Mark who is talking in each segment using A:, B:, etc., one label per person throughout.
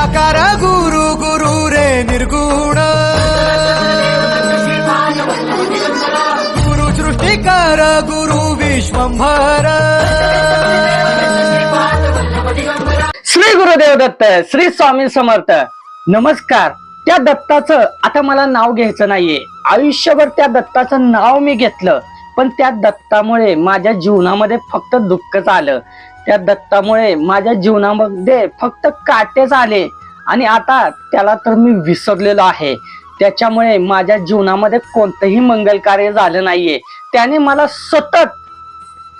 A: निराकार गुरु गुरु रे निर्गुण गुरु सृष्टिकार गुरु विश्वंभर
B: श्री गुरुदेव दत्त श्री स्वामी समर्थ नमस्कार त्या दत्ताचं आता मला नाव घ्यायचं नाहीये. आयुष्यभर त्या दत्ताचं नाव मी घेतलं. पण त्या दत्तामुळे माझ्या जीवनामध्ये फक्त दुःखच आलं त्या दत्तामुळे माझ्या जीवनामध्ये फक्त काटेच आले. आणि आता त्याला तर मी विसरलेलो आहे. त्याच्यामुळे माझ्या जीवनामध्ये कोणतंही मंगल कार्य झालं नाहीये. त्याने मला सतत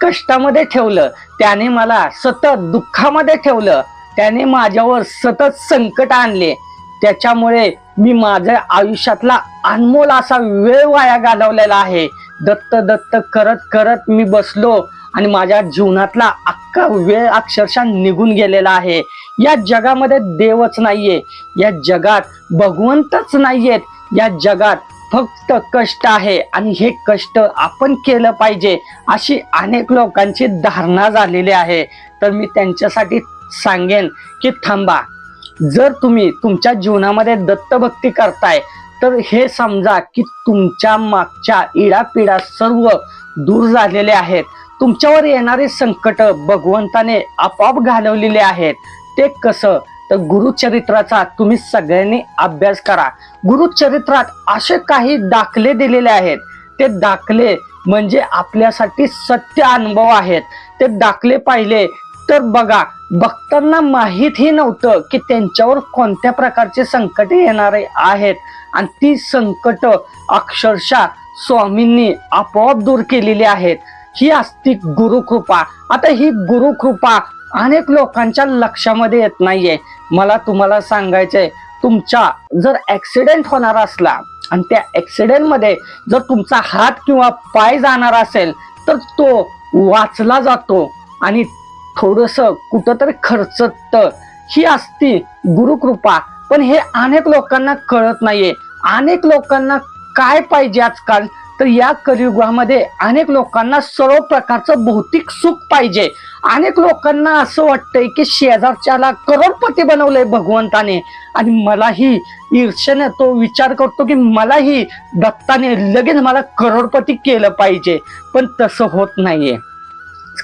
B: कष्टामध्ये ठेवलं. त्याने मला सतत दुःखामध्ये ठेवलं. त्याने माझ्यावर सतत संकट आणले. त्याच्यामुळे मी माझ्या आयुष्यातला अनमोल असा वेळ वाया घालवलेला आहे. दत्त दत्त करत करत मी बसलो. आणि माझ्या जीवनातला अख्खा वेळ अक्षरशः निघून गेलेला आहे. या जगामध्ये देवच नाहीये. या जगात भगवंतच नाहीयेत. या जगात फक्त कष्ट आहे आणि हे कष्ट आपण केलं पाहिजे अशी अनेक लोकांची धारणा झालेली आहे. तर मी त्यांच्यासाठी सांगेन की थांबा. जर तुम्ही तुमच्या जीवनामध्ये दत्तभक्ती करताय तर हे समजा की तुमच्या मागच्या इडापिडा सर्व दूर झालेले आहेत. तुमच्यावर येणारे संकट भगवंताने आपोआप घालवलेले आहेत. ते कसं? तर गुरुचरित्राचा तुम्ही सगळ्यांनी अभ्यास करा. गुरुचरित्रात असे काही दाखले दिलेले आहेत. ते दाखले म्हणजे आपल्यासाठी सत्य अनुभव आहेत. ते दाखले पाहिले तर बघा भक्तांना माहीतही नव्हतं की त्यांच्यावर कोणत्या प्रकारचे संकट येणारे आहेत. आणि ती संकट अक्षरशः स्वामींनी आपोआप दूर केलेली आहेत. ही असती गुरुकृपा. आता ही गुरुकृपा अनेक लोकांच्या लक्षामध्ये येत नाहीये. मला तुम्हाला सांगायचंय तुमचा जर ऍक्सिडेंट होणार असला आणि त्या ऍक्सिडेंटमध्ये जर तुमचा हात किंवा पाय जाणार असेल तर तो वाचला जातो आणि थोडस कुठंतरी खर्चत ही असती गुरुकृपा. पण हे अनेक लोकांना कळत नाहीये. अनेक लोकांना काय पाहिजे आजकाल? तर या कलियुगामध्ये अनेक लोकांना सर्व प्रकारचं भौतिक सुख पाहिजे. अनेक लोकांना असं वाटतंय की शेजारच्याला करोडपती बनवलंय भगवंताने. आणि मलाही ईर्षेने तो विचार करतो की मलाही दत्ताने लगेच मला करोडपती केलं पाहिजे. पण तसं होत नाहीये.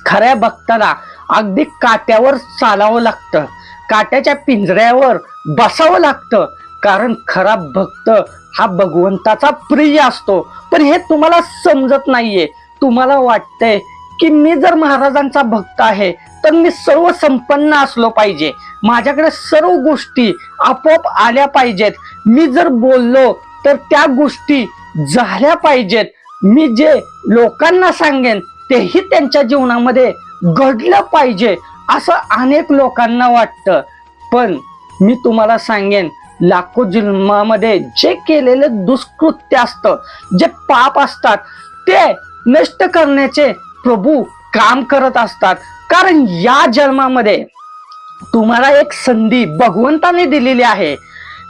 B: खऱ्या भक्ताला अगदी काट्यावर चालावं लागतं. काट्याच्या पिंजऱ्यावर बसावं लागतं. कारण खरा भक्त हा भगवंताचा प्रिय असतो. पण हे तुम्हाला समजत नाहीये. तुम्हाला वाटतंय की मी जर महाराजांचा भक्त आहे तर मी सर्व संपन्न असलो पाहिजे. माझ्याकडे सर्व गोष्टी आपोआप आल्या पाहिजेत. मी जर बोललो तर त्या गोष्टी झाल्या पाहिजेत. मी जे लोकांना सांगेन तेही त्यांच्या जीवनामध्ये घडलं पाहिजे असं अनेक लोकांना वाटतं. पण मी तुम्हाला सांगेन लाखो जन्मामध्ये जे केलेले दुष्कृत्य असतं जे पाप असतात ते नष्ट करण्याचे प्रभू काम करत असतात. कारण या जन्मामध्ये तुम्हाला एक संधी भगवंताने दिलेली आहे.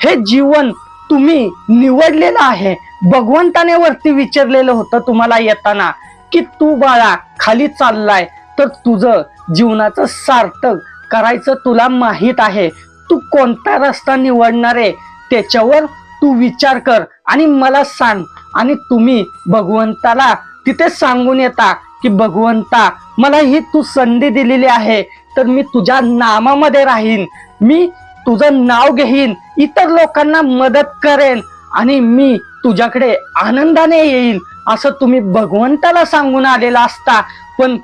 B: हे जीवन तुम्ही निवडलेलं आहे. भगवंताने वरती विचारलेलं होतं तुम्हाला येताना की तू बाळा खाली चाललाय तर तुझं जीवनाचं सार्थक करायचं तुला माहीत आहे. तू कोणता रस्ता निवडणार आहे त्याच्यावर तू विचार कर आणि मला सांग. आणि तुम्ही भगवंताला तिथे सांगून येता की भगवंता मला ही तू संधी दिलेली आहे तर मी तुझ्या नामामध्ये राहीन. मी तुझं नाव घेईन इतर लोकांना मदत करेन आणि मी तुझ्याकडे आनंदाने येईल असं तुम्ही भगवंताला सांगून आलेला असता. पण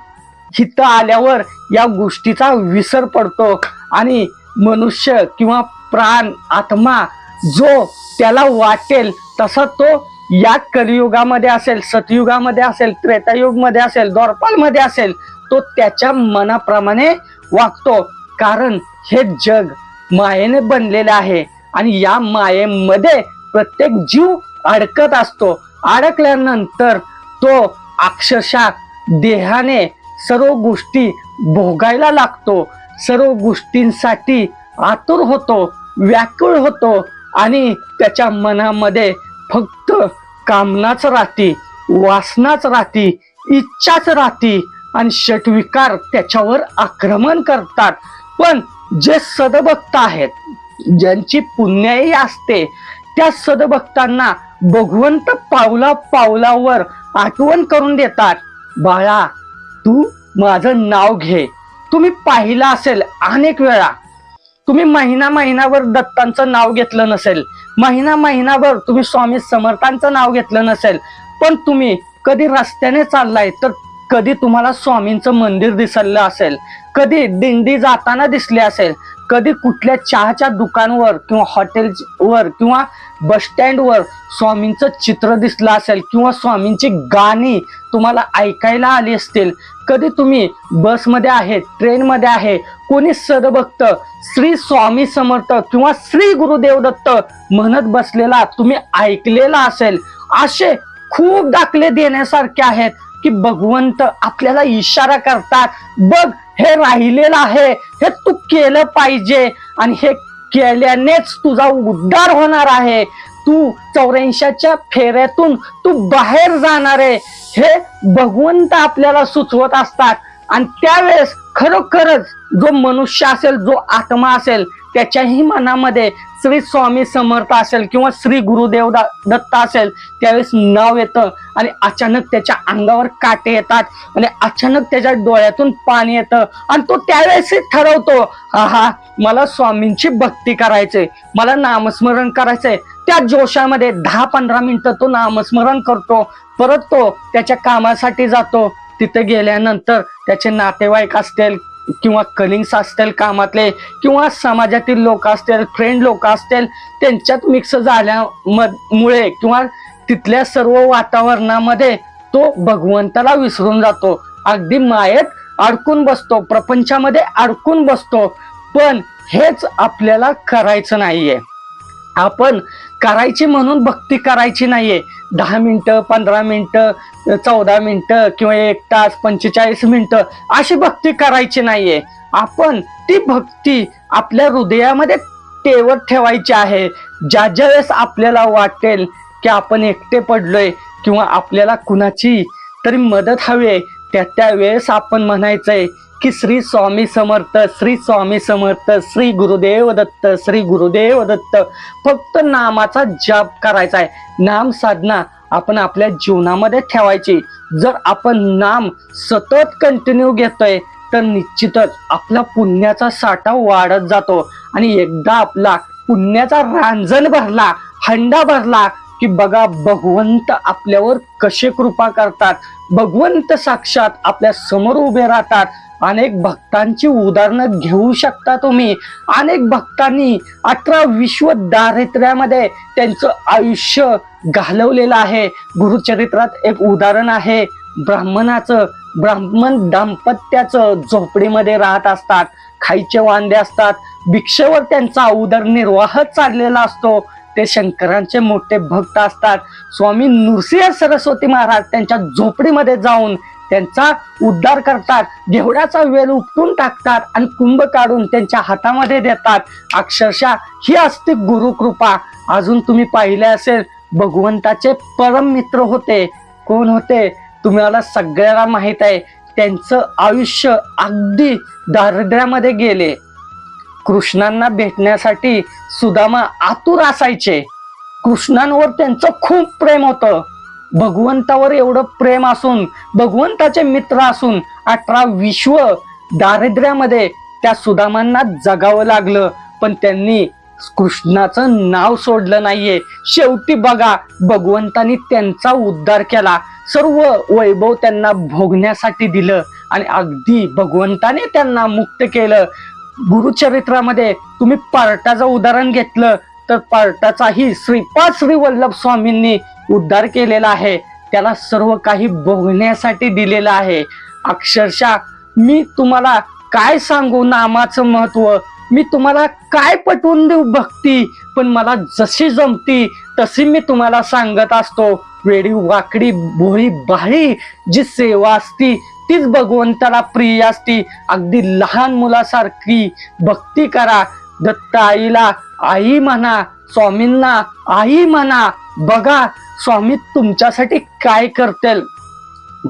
B: इथं आल्यावर या गोष्टीचा विसर पडतो आणि मनुष्य किंवा प्राण आत्मा जो त्याला वाटेल तसा तो या कलियुगामध्ये असेल सतयुगामध्ये असेल त्रेतायुगमध्ये असेल द्वारपालमध्ये असेल तो त्याच्या मनाप्रमाणे वागतो. कारण हे जग मायेने बनलेले आहे आणि या मायेमध्ये प्रत्येक जीव अडकत असतो. अडकल्यानंतर तो अक्षरशः देहाने सर्व गोष्टी भोगायला लागतो. सर्व गोष्टींसाठी आतुर होतो व्याकुळ होतो आणि त्याच्या मनामध्ये फक्त कामनाच राहते वासनाच राहते इच्छाच राहते आणि षटविकार त्याच्यावर आक्रमण करतात. पण जे सदभक्त आहेत ज्यांची पुण्याही असते त्या सदभक्तांना भगवंत पावला पावलावर आठवण करून देतात बाळा तू माझं नाव घे. तुम्ही पाहिलं असेल अनेक वेळा. तुम्ही महिना महिनाभर दत्तांचं नाव घेतलं नसेल. महिना महिनाभर तुम्ही स्वामी समर्थांचं नाव घेतलं नसेल. पण तुम्ही कधी रस्त्याने चाललाय तर कधी तुम्हाला स्वामींचं मंदिर दिसलं असेल. कधी दिंडी जाताना दिसले असेल. कधी कुठल्या चहाच्या दुकानवर किंवा हॉटेलवर किंवा बस स्टँडवर स्वामींचं चित्र दिसलं असेल किंवा स्वामींची गाणी तुम्हाला ऐकायला आली असतील कधी तुम्ही बसमध्ये आहे ट्रेनमध्ये आहे कोणी सदभक्त श्री स्वामी समर्थ किंवा श्री गुरुदेव दत्त म्हणत बसलेला तुम्ही ऐकलेला असेल असे खूप दाखले देण्यासारखे आहेत. की भगवंत आपल्याला इशारा करतात बघ हे राहिलेलं आहे हे तू केलं पाहिजे आणि हे केल्यानेच तुझा उद्धार होणार आहे. तू चौऱ्याऐंशीच्या फेऱ्यातून तू बाहेर जाणार आहे. हे भगवंत आपल्याला सुचवत असतात. आणि त्यावेळेस खरोखरच जो मनुष्य असेल जो आत्मा असेल त्याच्याही मनामध्ये श्री स्वामी समर्थ असेल किंवा श्री गुरुदेव दा- दत्त असेल त्यावेळेस नाव येतं आणि अचानक त्याच्या अंगावर काटे येतात आणि अचानक त्याच्या डोळ्यातून पाणी येतं आणि तो त्यावेळेस ठरवतो हा हा मला स्वामींची भक्ती करायचंय मला नामस्मरण करायचंय. त्या जोशामध्ये दहा पंधरा मिनिटं तो नामस्मरण करतो परत तो त्याच्या कामासाठी जातो. तिथे गेल्यानंतर त्याचे नातेवाईक असतील किंवा कलिंग्स असतील कामातले किंवा समाजातील लोक असतील फ्रेंड लोक असतील त्यांच्यात मिक्स झाल्यामुळे किंवा तिथल्या सर्व वातावरणामध्ये तो भगवंताला विसरून जातो. अगदी मायेत अडकून बसतो प्रपंचामध्ये अडकून बसतो. पण हेच आपल्याला करायचं नाहीये. आपण करायची म्हणून भक्ती करायची नाहीये. दहा मिनटं पंधरा मिनटं चौदा मिनटं किंवा एक तास पंचेचाळीस मिनटं अशी भक्ती करायची नाहीये. आपण ती भक्ती आपल्या हृदयामध्ये टेवत ठेवायची आहे. ज्या ज्या वेळेस आपल्याला वाटेल की आपण एकटे पडलोय किंवा आपल्याला कुणाची तरी मदत हवी आहे त्या त्या वेळेस आपण म्हणायचंय की श्री स्वामी समर्थ श्री स्वामी समर्थ श्री गुरुदेव दत्त श्री गुरुदेव दत्त फक्त नामाचा जाप करायचा आहे. नाम साधना आपण आपल्या जीवनामध्ये ठेवायची. जर आपण नाम सतत कंटिन्यू घेतोय तर निश्चितच आपला पुण्याचा साठा वाढत जातो. आणि एकदा आपला पुण्याचा रांजण भरला हंडा भरला की बघा भगवंत आपल्यावर कसे कृपा करतात. भगवंत साक्षात आपल्यासमोर उभे राहतात. अनेक भक्तांची उदाहरणं घेऊ शकता तुम्ही. अनेक भक्तांनी अठरा विश्व दारिद्र्यामध्ये त्यांचं आयुष्य घालवलेलं आहे. गुरुचरित्रात एक उदाहरण आहे. ब्राह्मणाचं ब्राह्मण दाम्पत्याचं झोपडीमध्ये राहत असतात खायचे वांदे असतात भिक्षेवर त्यांचा उदरनिर्वाह चाललेला असतो. ते शंकरांचे मोठे भक्त असतात. स्वामी नृसिंह सरस्वती महाराज त्यांच्या झोपडीमध्ये जाऊन त्यांचा उद्धार करतात घेवड्याचा वेल उपटून टाकतात आणि कुंभ काढून त्यांच्या हातामध्ये देतात. अक्षरशः ही असते गुरुकृपा. अजून तुम्ही पाहिले असेल भगवंताचे परम मित्र होते. कोण होते? तुम्हाला सगळ्याला माहीत आहे. त्यांचं आयुष्य अगदी दारिद्र्यामध्ये गेले. कृष्णांना भेटण्यासाठी सुदामा आतुर असायचे. कृष्णांवर त्यांचं खूप प्रेम होतं. भगवंतावर एवढं प्रेम असून भगवंताचे मित्र असून अठरा विश्व दारिद्र्यामध्ये त्या सुदामांना जगावं लागलं. पण त्यांनी कृष्णाचं नाव सोडलं नाहीये. शेवटी बघा भगवंतानी त्यांचा उद्धार केला. सर्व वैभव त्यांना भोगण्यासाठी दिलं आणि अगदी भगवंताने त्यांना मुक्त केलं. गुरुचरित्रामध्ये तुम्ही पार्टाचं उदाहरण घेतलं तर पार्टाचाही श्रीपाद श्री वल्लभ स्वामींनी उद्धार केलेला आहे. त्याला सर्व काही भोगण्यासाठी दिलेलं आहे. अक्षरशः मी तुम्हाला काय सांगू? नामाचं महत्त्व. मी तुम्हाला काय पटवून देऊ भक्ती? पण मला जशी जमती तशी मी तुम्हाला सांगत असतो. वेडी वाकडी भोळी बाळी जी सेवा असती तीच भगवंताला प्रिय असती. अगदी लहान मुलासारखी भक्ती करा. दत्त आईला आई म्हणा स्वामींना आई म्हणा बघा स्वामी तुमच्यासाठी काय करतील.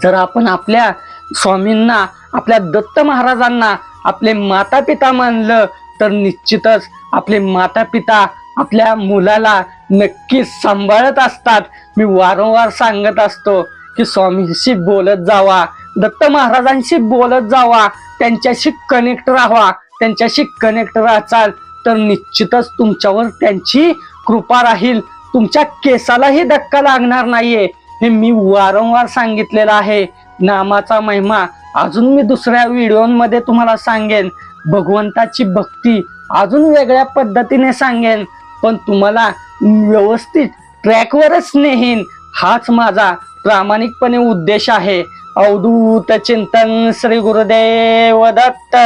B: जर आपण आपल्या स्वामींना आपल्या दत्त महाराजांना आपले माता पिता मानलं तर निश्चितच आपले माता पिता आपल्या मुलाला नक्कीच सांभाळत असतात. मी वारंवार सांगत असतो की स्वामींशी बोलत जावा दत्त महाराजांशी बोलत जावा त्यांच्याशी कनेक्ट राहावा त्यांच्याशी कनेक्ट राहचाल तर निश्चितच तुमच्यावर त्यांची कृपा राहील. तुमच्या केसालाही धक्का लागणार नाहीये. हे मी वारंवार सांगितलेलं आहे. नामाचा महिमा अजून मी दुसऱ्या व्हिडिओमध्ये तुम्हाला सांगेन. भगवंताची भक्ती अजून वेगळ्या पद्धतीने सांगेन. पण तुम्हाला व्यवस्थित ट्रॅकवरच नेहीन. हाच माझा प्रामाणिकपणे उद्देश आहे. अवधूत चिंतन श्री गुरुदेव दत्त.